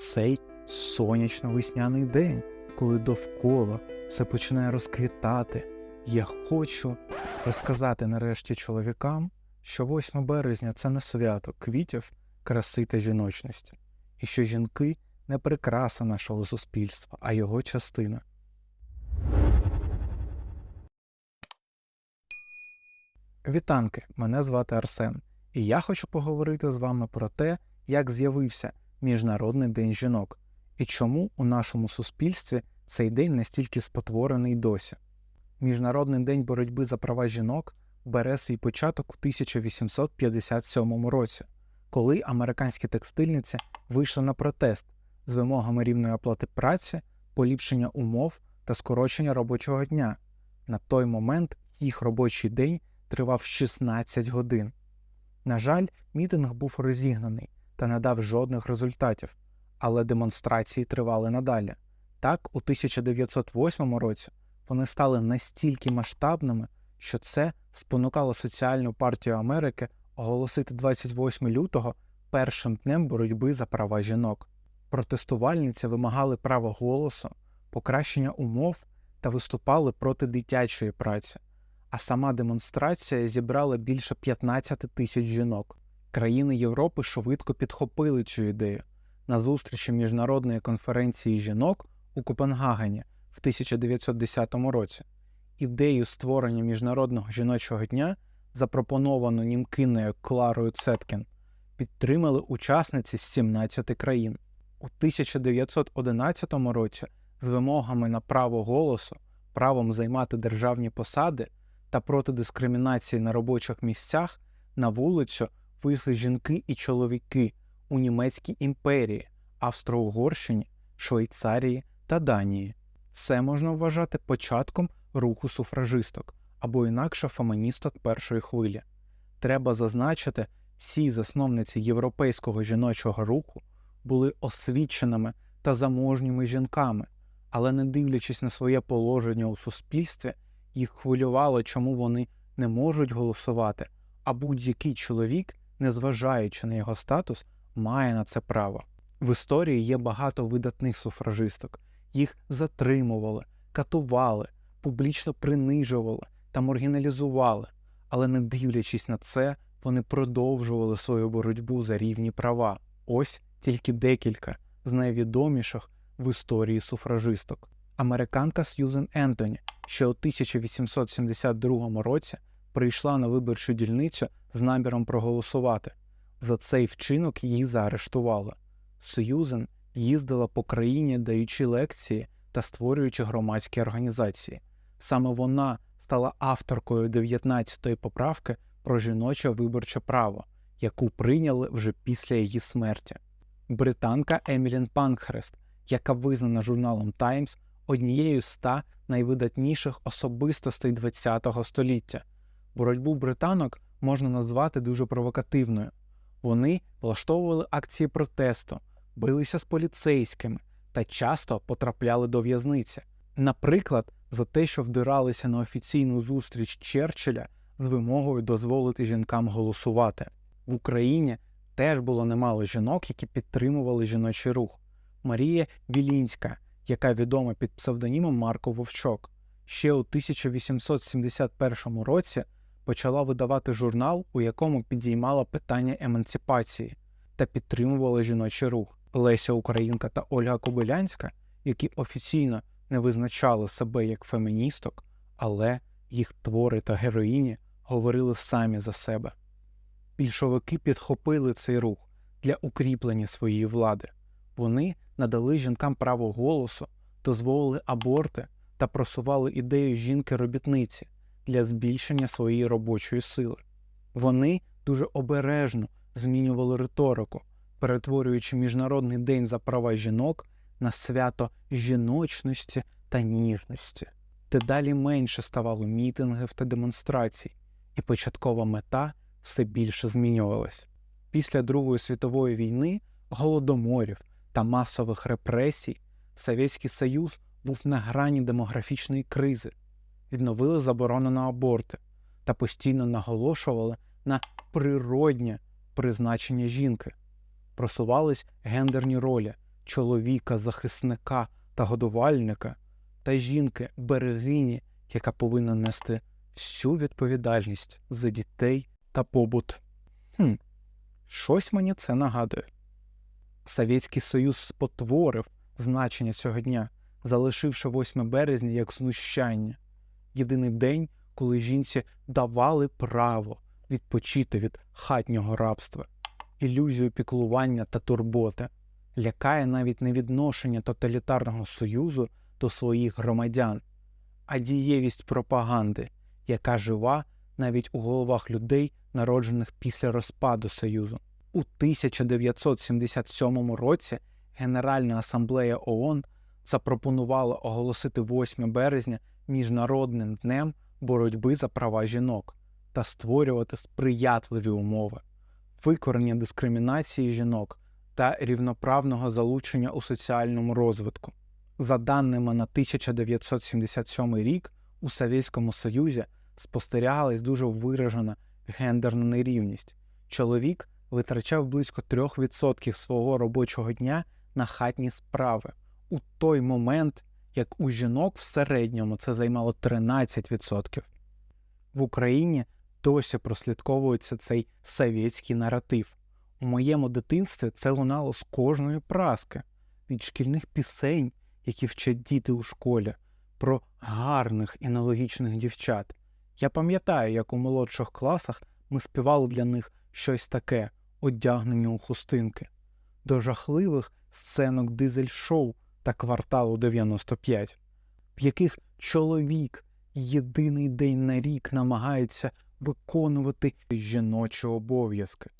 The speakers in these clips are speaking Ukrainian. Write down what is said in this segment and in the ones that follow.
цей сонячно-весняний день, коли довкола все починає розквітати. Я хочу розказати нарешті чоловікам, що 8 березня це не свято квітів, краси та жіночності, і що жінки не прикраса нашого суспільства, а його частина. Вітанки, мене звати Арсен, і я хочу поговорити з вами про те, як з'явився Міжнародний день жінок і чому у нашому суспільстві цей день настільки спотворений досі. Міжнародний день боротьби за права жінок бере свій початок у 1857 році, коли американські текстильниці вийшли на протест з вимогами рівної оплати праці, поліпшення умов та скорочення робочого дня. На той момент їх робочий день тривав 16 годин. На жаль, мітинг був розігнаний та не дав жодних результатів, але демонстрації тривали надалі. Так, у 1908 році вони стали настільки масштабними, що це спонукало Соціальну партію Америки оголосити 28 лютого першим днем боротьби за права жінок. Протестувальниці вимагали права голосу, покращення умов та виступали проти дитячої праці. А сама демонстрація зібрала більше 15 тисяч жінок. Країни Європи швидко підхопили цю ідею. На зустрічі міжнародної конференції жінок у Копенгагені в 1910 році. Ідею створення міжнародного жіночого дня, запропоновану німкиною Кларою Цеткін, підтримали учасниці з 17 країн. У 1911 році з вимогами на право голосу, правом займати державні посади та проти дискримінації на робочих місцях на вулицю вийшли жінки і чоловіки у Німецькій імперії, Австро-Угорщині, Швейцарії та Данії. Це можна вважати початком руху суфражисток або інакше феміністок першої хвилі. Треба зазначити, всі засновниці європейського жіночого руху були освіченими та заможніми жінками, але не дивлячись на своє положення у суспільстві, їх хвилювало, чому вони не можуть голосувати, а будь-який чоловік, незважаючи на його статус, має на це право. В історії є багато видатних суфражисток, їх затримували, катували, публічно принижували та маргіналізували, але не дивлячись на це, вони продовжували свою боротьбу за рівні права. Ось тільки декілька з найвідоміших в історії суфражисток. Американка Сьюзен Ентоні, що у 1872 році прийшла на виборчу дільницю з наміром проголосувати. За цей вчинок її заарештували. Сьюзен їздила по країні, даючи лекції та створюючи громадські організації. Саме вона стала авторкою 19-ї поправки про жіноче виборче право, яку прийняли вже після її смерті. Британка Емілін Панкхрест, яка визнана журналом Times однією з ста найвидатніших особистостей ХХ століття. Боротьбу британок можна назвати дуже провокативною. Вони влаштовували акції протесту, билися з поліцейськими та часто потрапляли до в'язниці. Наприклад, за те, що вдиралися на офіційну зустріч Черчилля з вимогою дозволити жінкам голосувати. В Україні теж було немало жінок, які підтримували жіночий рух. Марія Вілінська, яка відома під псевдонімом Марко Вовчок, ще у 1871 році почала видавати журнал, у якому підіймала питання емансипації та підтримувала жіночий рух. Леся Українка та Ольга Кобилянська, які офіційно не визначали себе як феміністок, але їх твори та героїні говорили самі за себе. Більшовики підхопили цей рух для укріплення своєї влади. Вони надали жінкам право голосу, дозволили аборти та просували ідею жінки-робітниці для збільшення своєї робочої сили. Вони дуже обережно змінювали риторику, перетворюючи Міжнародний день за права жінок на свято жіночності та ніжності. Дедалі менше ставало мітингів та демонстрацій, і початкова мета все більше змінювалась. Після Другої світової війни, голодоморів та масових репресій Совєтський Союз був на грані демографічної кризи, відновили заборону на аборти та постійно наголошували на природнє призначення жінки, просувались гендерні ролі, чоловіка, захисника та годувальника, та жінки берегині, яка повинна нести всю відповідальність за дітей та побут. Хм, щось мені це нагадує. Совєтський Союз спотворив значення цього дня, залишивши 8 березня як знущання, єдиний день, коли жінці давали право відпочити від хатнього рабства, ілюзію піклування та турботи, лякає навіть не відношення тоталітарного союзу до своїх громадян, а дієвість пропаганди, яка жива навіть у головах людей, народжених після розпаду Союзу. У 1977 році Генеральна асамблея ООН запропонувала оголосити 8 березня міжнародним днем боротьби за права жінок та створювати сприятливі умови, викорення дискримінації жінок та рівноправного залучення у соціальному розвитку. За даними на 1977 рік, у Совєтському Союзі спостерігалась дуже виражена гендерна нерівність. Чоловік витрачав близько 3% свого робочого дня на хатні справи у той момент, як у жінок в середньому це займало 13%. В Україні досі прослідковується цей совєтський наратив. У моєму дитинстві це лунало з кожної праски, від шкільних пісень, які вчать діти у школі, про гарних і нелогічних дівчат. Я пам'ятаю, як у молодших класах ми співали для них щось таке, одягнені у хустинки, до жахливих сценок дизель-шоу та кварталу 95, в яких чоловік єдиний день на рік намагається виконувати жіночі обов'язки.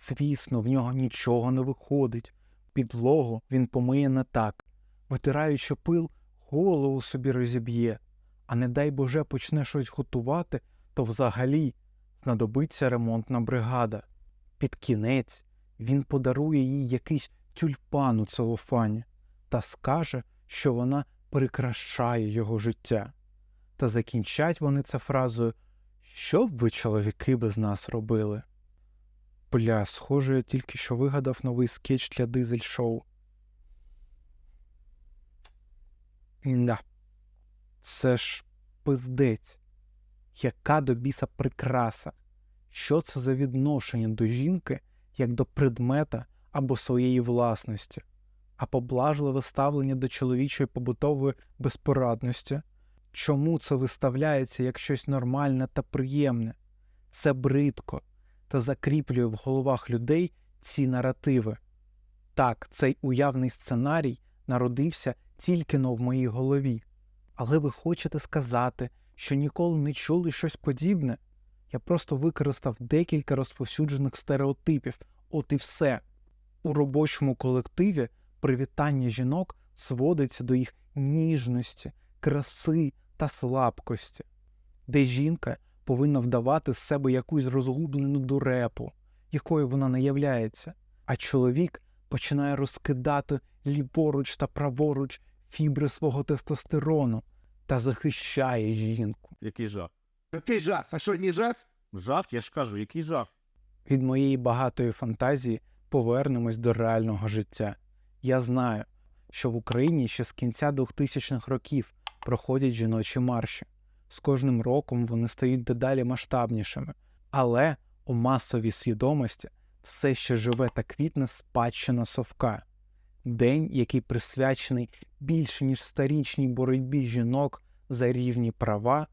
Звісно, в нього нічого не виходить. Підлогу він помиє не так, витираючи пил, голову собі розіб'є, а не дай Боже почне щось готувати, то взагалі знадобиться ремонтна бригада. Під кінець він подарує їй якийсь тюльпан у целофані та скаже, що вона прикрашає його життя. Та закінчать вони це фразою Що б ви, чоловіки, без нас робили? Бля, схоже, я тільки що вигадав новий скетч для дизель-шоу. Да. Це ж пиздець. Яка до біса прикраса? Що це за відношення до жінки як до предмета або своєї власності, а поблажливе ставлення до чоловічої побутової безпорадності? Чому це виставляється як щось нормальне та приємне? Це бридко та закріплює в головах людей ці наративи. Так, цей уявний сценарій народився тільки но в моїй голові. Але ви хочете сказати, що ніколи не чули щось подібне? Я просто використав декілька розповсюджених стереотипів, от і все. У робочому колективі привітання жінок зводиться до їх ніжності, краси та слабкості, де жінка повинна вдавати з себе якусь розгублену дурепу, якою вона не являється, а чоловік починає розкидати ліворуч та праворуч фібри свого тестостерону та захищає жінку. Який жах? Який жах? А що, не жах? Жах, я ж кажу, який жах? Від моєї багатої фантазії повернемось до реального життя. Я знаю, що в Україні ще з кінця 2000-х років проходять жіночі марші. З кожним роком вони стають дедалі масштабнішими, але у масовій свідомості все ще живе та квітне спадщина совка. День, який присвячений більше ніж старічній боротьбі жінок за рівні права,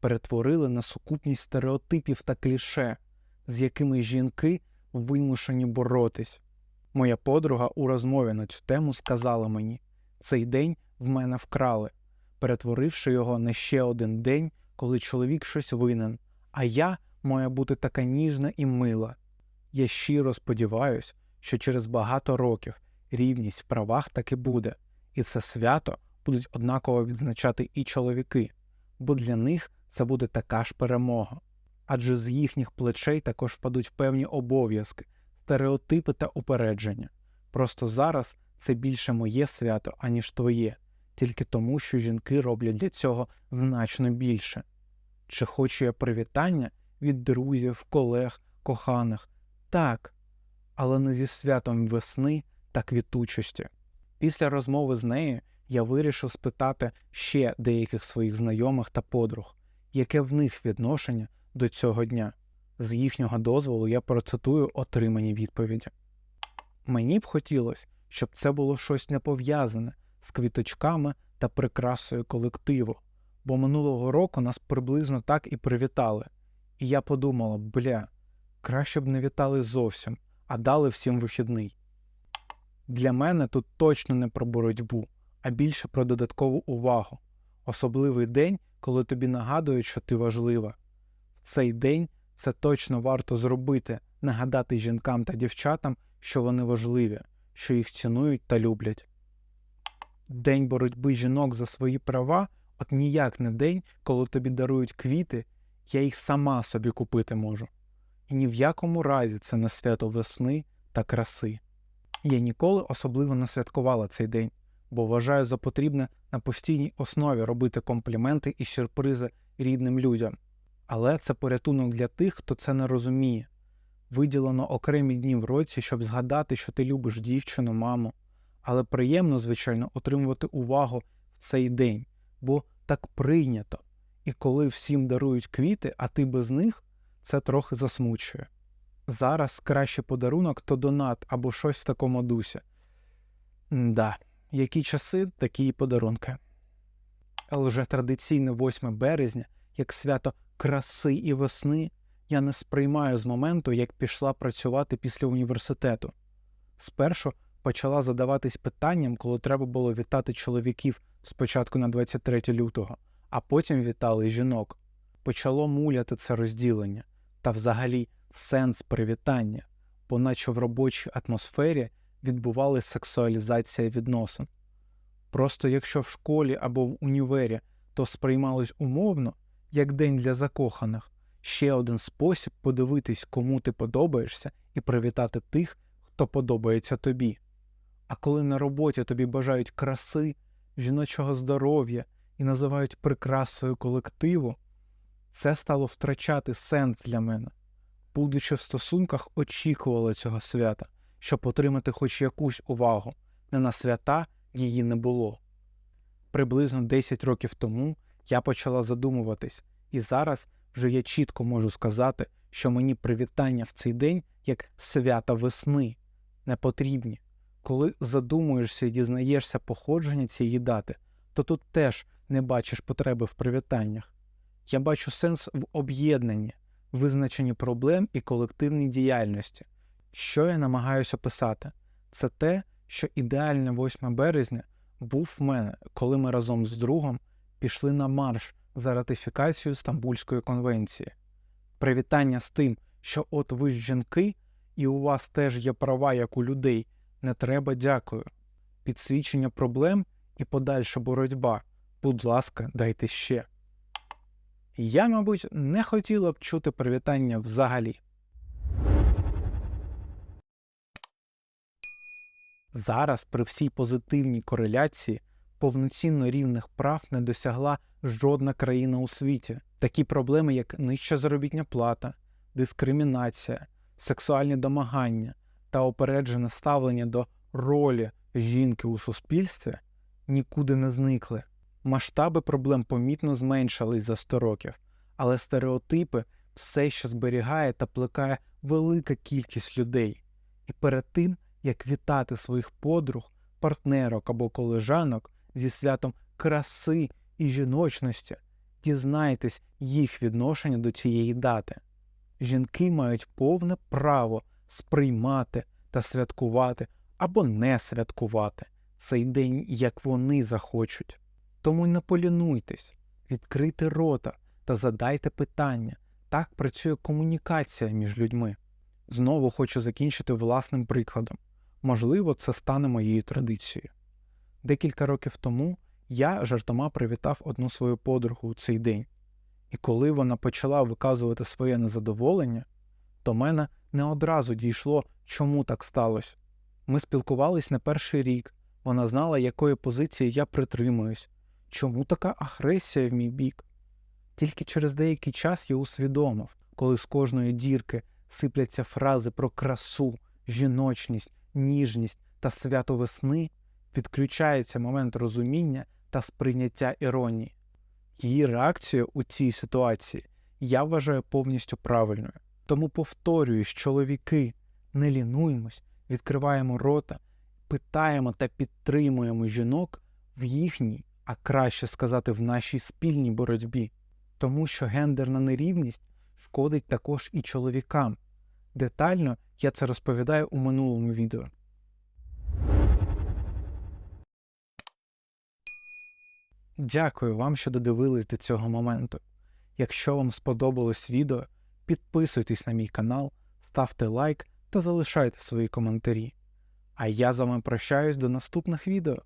перетворили на сукупність стереотипів та кліше, з якими жінки вимушені боротись. Моя подруга у розмові на цю тему сказала мені: цей день в мене вкрали, перетворивши його на ще один день, коли чоловік щось винен, а я маю бути така ніжна і мила. Я щиро сподіваюся, що через багато років рівність в правах таки буде, і це свято будуть однаково відзначати і чоловіки, бо для них це буде така ж перемога. Адже з їхніх плечей також впадуть певні обов'язки, стереотипи та упередження. Просто зараз це більше моє свято, аніж твоє, тільки тому, що жінки роблять для цього значно більше. Чи хочу я привітання від друзів, колег, коханих? Так, але не зі святом весни та квітучості. Після розмови з нею я вирішив спитати ще деяких своїх знайомих та подруг, яке в них відношення до цього дня. З їхнього дозволу я процитую отримані відповіді. Мені б хотілося, щоб це було щось не пов'язане з квіточками та прикрасою колективу, бо минулого року нас приблизно так і привітали. І я подумала, бля, краще б не вітали зовсім, а дали всім вихідний. Для мене тут точно не про боротьбу, а більше про додаткову увагу. Особливий день, коли тобі нагадують, що ти важлива. В цей день це точно варто зробити, нагадати жінкам та дівчатам, що вони важливі, що їх цінують та люблять. День боротьби жінок за свої права от ніяк не день, коли тобі дарують квіти, я їх сама собі купити можу. І ні в якому разі це не свято весни та краси. Я ніколи особливо не святкувала цей день, бо вважаю за потрібне на постійній основі робити компліменти і сюрпризи рідним людям. Але це порятунок для тих, хто це не розуміє. Виділено окремі дні в році, щоб згадати, що ти любиш дівчину, маму. Але приємно, звичайно, отримувати увагу в цей день, бо так прийнято. І коли всім дарують квіти, а ти без них, це трохи засмучує. Зараз кращий подарунок то донат або щось в такому дусі. Да, які часи, такі і подарунки. Але вже традиційне 8 березня, як свято краси і весни, я не сприймаю з моменту, як пішла працювати після університету. Спершу почала задаватись питанням, коли треба було вітати чоловіків спочатку на 23 лютого, а потім вітали жінок. Почало муляти це розділення та взагалі сенс привітання, бо наче в робочій атмосфері відбувалася сексуалізація відносин. Просто якщо в школі або в універі то сприймалось умовно, як день для закоханих, ще один спосіб подивитись, кому ти подобаєшся, і привітати тих, хто подобається тобі. А коли на роботі тобі бажають краси, жіночого здоров'я і називають прикрасою колективу, це стало втрачати сенс для мене. Будучи в стосунках, очікувала цього свята, щоб отримати хоч якусь увагу. Не на свята її не було. Приблизно 10 років тому я почала задумуватись, і зараз вже я чітко можу сказати, що мені привітання в цей день як свята весни не потрібні. Коли задумуєшся і дізнаєшся походження цієї дати, то тут теж не бачиш потреби в привітаннях. Я бачу сенс в об'єднанні, визначенні проблем і колективній діяльності. Що я намагаюся писати? Це те, що ідеальне 8 березня був в мене, коли ми разом з другом пішли на марш за ратифікацію Стамбульської конвенції. Привітання з тим, що от ви ж жінки, і у вас теж є права, як у людей, не треба дякую. Підсвічення проблем і подальша боротьба. Будь ласка, дайте ще. Я, мабуть, не хотіла б чути привітання взагалі. Зараз, при всій позитивній кореляції, повноцінно рівних прав не досягла жодна країна у світі. Такі проблеми, як нижча заробітня плата, дискримінація, сексуальні домагання та опереджене ставлення до ролі жінки у суспільстві, нікуди не зникли. Масштаби проблем помітно зменшились за 100 років, але стереотипи все ще зберігає та плекає велика кількість людей. І перед тим, як вітати своїх подруг, партнерок або колежанок зі святом краси і жіночності, дізнайтесь їх відношення до цієї дати. Жінки мають повне право сприймати та святкувати або не святкувати цей день, як вони захочуть. Тому й не полінуйтесь, відкрийте рота та задайте питання. Так працює комунікація між людьми. Знову хочу закінчити власним прикладом. Можливо, це стане моєю традицією. Декілька років тому я жартома привітав одну свою подругу у цей день, і коли вона почала виказувати своє незадоволення, до мене не одразу дійшло, чому так сталося. Ми спілкувались не перший рік, вона знала, якої позиції я притримуюсь, чому така агресія в мій бік. Тільки через деякий час я усвідомив, коли з кожної дірки сипляться фрази про красу, жіночність, ніжність та свято весни, підключається момент розуміння та сприйняття іронії. Її реакцію у цій ситуації я вважаю повністю правильною. Тому повторюю, що чоловіки, не лінуємось, відкриваємо рота, питаємо та підтримуємо жінок в їхній, а краще сказати, в нашій спільній боротьбі, тому що гендерна нерівність шкодить також і чоловікам. Детально я це розповідаю у минулому відео. Дякую вам, що додивились до цього моменту. Якщо вам сподобалось відео, підписуйтесь на мій канал, ставте лайк та залишайте свої коментарі. А я з вами прощаюсь до наступних відео.